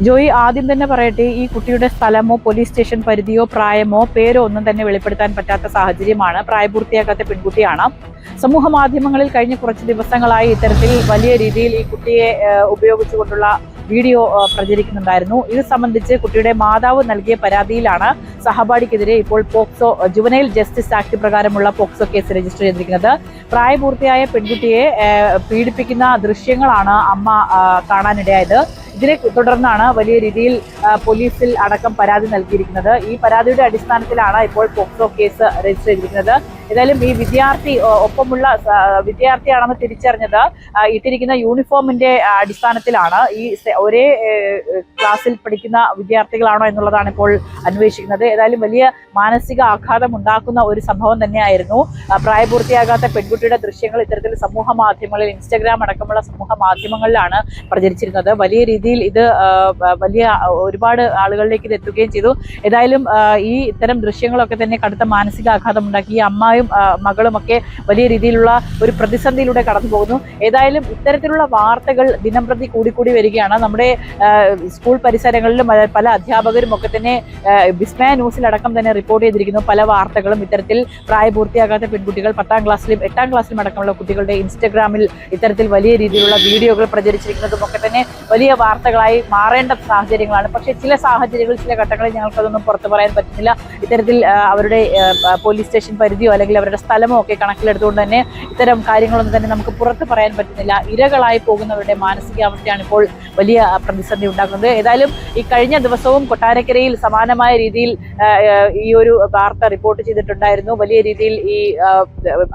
ജോയി ആദ്യം തന്നെ പറയട്ടെ ഈ കുട്ടിയുടെ സ്ഥലമോ പോലീസ് സ്റ്റേഷൻ പരിധിയോ പ്രായമോ പേരോ ഒന്നും തന്നെ വെളിപ്പെടുത്താൻ പറ്റാത്ത സാഹചര്യമാണ്. പ്രായപൂർത്തിയാക്കാത്ത പെൺകുട്ടിയാണ്. സമൂഹ മാധ്യമങ്ങളിൽ കഴിഞ്ഞ കുറച്ച് ദിവസങ്ങളായി ഇത്തരത്തിൽ വലിയ രീതിയിൽ ഈ കുട്ടിയെ ഉപയോഗിച്ചുകൊണ്ടുള്ള വീഡിയോ പ്രചരിക്കുന്നുണ്ടായിരുന്നു. ഇത് സംബന്ധിച്ച് കുട്ടിയുടെ മാതാവ് നൽകിയ പരാതിയിലാണ് സഹപാഠിക്കെതിരെ ഇപ്പോൾ പോക്സോ ജുവനൈൽ ജസ്റ്റിസ് ആക്ട് പ്രകാരമുള്ള പോക്സോ കേസ് രജിസ്റ്റർ ചെയ്തിരിക്കുന്നത്. പ്രായപൂർത്തിയായ പെൺകുട്ടിയെ പീഡിപ്പിക്കുന്ന ദൃശ്യങ്ങളാണ് അമ്മ കാണാനിടയായത്. ഇതിനെ തുടർന്നാണ് വലിയ രീതിയിൽ പോലീസിൽ അടക്കം പരാതി നൽകിയിരിക്കുന്നത്. ഈ പരാതിയുടെ അടിസ്ഥാനത്തിലാണ് ഇപ്പോൾ പോക്സോ കേസ് രജിസ്റ്റർ ചെയ്തിരിക്കുന്നത്. ഏതായാലും ഈ വിദ്യാർത്ഥി ഒപ്പമുള്ള വിദ്യാർത്ഥിയാണെന്ന് തിരിച്ചറിഞ്ഞത് ഇട്ടിരിക്കുന്ന യൂണിഫോമിന്റെ അടിസ്ഥാനത്തിലാണ് ഈ ഒരേ ക്ലാസ്സിൽ പഠിക്കുന്ന വിദ്യാർത്ഥികളാണോ എന്നുള്ളതാണ് ഇപ്പോൾ അന്വേഷിക്കുന്നത്. ഏതായാലും വലിയ മാനസിക ആഘാതം ഉണ്ടാക്കുന്ന ഒരു സംഭവം തന്നെയായിരുന്നു. പ്രായപൂർത്തിയാകാത്ത പെൺകുട്ടിയുടെ ദൃശ്യങ്ങൾ ഇത്തരത്തിൽ സമൂഹ മാധ്യമങ്ങളിൽ ഇൻസ്റ്റഗ്രാം അടക്കമുള്ള സമൂഹ മാധ്യമങ്ങളിലാണ് പ്രചരിച്ചിരുന്നത്. വലിയ രീതിയിൽ ഇത് വലിയ ഒരുപാട് ആളുകളിലേക്ക് ഇത് എത്തുകയും ചെയ്തു. ഏതായാലും ഈ ഇത്തരം ദൃശ്യങ്ങളൊക്കെ തന്നെ കടുത്ത മാനസികാഘാതം ഉണ്ടാക്കി. ഈ അമ്മായും മകളും ഒക്കെ വലിയ രീതിയിലുള്ള ഒരു പ്രതിസന്ധിയിലൂടെ കടന്നു പോകുന്നു ഏതായാലും ഇത്തരത്തിലുള്ള വാർത്തകൾ ദിനം പ്രതി കൂടിക്കൂടി വരികയാണ്. നമ്മുടെ സ്കൂൾ പരിസരങ്ങളിലും പല അധ്യാപകരും ഒക്കെ തന്നെ വിസ്മയ ന്യൂസിലടക്കം തന്നെ റിപ്പോർട്ട് ചെയ്തിരിക്കുന്നു. പല വാർത്തകളും ഇത്തരത്തിൽ പ്രായപൂർത്തിയാകാത്ത പെൺകുട്ടികൾ പത്താം ക്ലാസ്സിലും എട്ടാം ക്ലാസ്സിലും അടക്കമുള്ള കുട്ടികളുടെ ഇൻസ്റ്റഗ്രാമിൽ ഇത്തരത്തിൽ വലിയ രീതിയിലുള്ള വീഡിയോകൾ പ്രചരിച്ചിരിക്കുന്നതും ഒക്കെ തന്നെ വലിയ വാർത്തകളായി മാറേണ്ട സാഹചര്യങ്ങളാണ്. പക്ഷേ ചില സാഹചര്യങ്ങളിൽ ചില ഘട്ടങ്ങളിൽ ഞങ്ങൾക്കതൊന്നും പുറത്തു പറയാൻ പറ്റുന്നില്ല. ഇത്തരത്തിൽ അവരുടെ പോലീസ് സ്റ്റേഷൻ പരിധിയോ അല്ലെങ്കിൽ അവരുടെ സ്ഥലമോ ഒക്കെ കണക്കിലെടുത്തുകൊണ്ട് തന്നെ ഇത്തരം കാര്യങ്ങളൊന്നും തന്നെ നമുക്ക് പുറത്ത് പറയാൻ പറ്റുന്നില്ല. ഇരകളായി പോകുന്നവരുടെ മാനസികാവസ്ഥയാണ് ഇപ്പോൾ വലിയ പ്രതിസന്ധി ഉണ്ടാക്കുന്നത്. ഏതായാലും ഈ കഴിഞ്ഞ ദിവസവും കൊട്ടാരക്കരയിൽ സമാനമായ രീതിയിൽ ഈ ഒരു വാർത്ത റിപ്പോർട്ട് ചെയ്തിട്ടുണ്ടായിരുന്നു. വലിയ രീതിയിൽ ഈ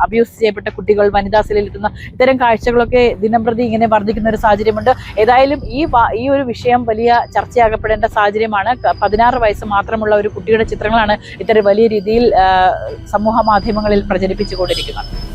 അബ്യൂസ് ചെയ്യപ്പെട്ട കുട്ടികൾ വനിതാ സെല്ലിലെത്തുന്ന ഇത്തരം കാഴ്ചകളൊക്കെ ദിനംപ്രതി ഇങ്ങനെ വർദ്ധിക്കുന്ന ഒരു സാഹചര്യമുണ്ട്. ഏതായാലും ഈ ഈ ഒരു വിഷയം വലിയ ചർച്ചയാകപ്പെടേണ്ട സാഹചര്യമാണ്. പതിനാറ് വയസ്സ് മാത്രമുള്ള ഒരു കുട്ടിയുടെ ചിത്രങ്ങളാണ് ഇത്തരം വലിയ രീതിയിൽ സമൂഹ മാധ്യമങ്ങളിൽ പ്രചരിപ്പിച്ചുകൊണ്ടിരിക്കുന്നത്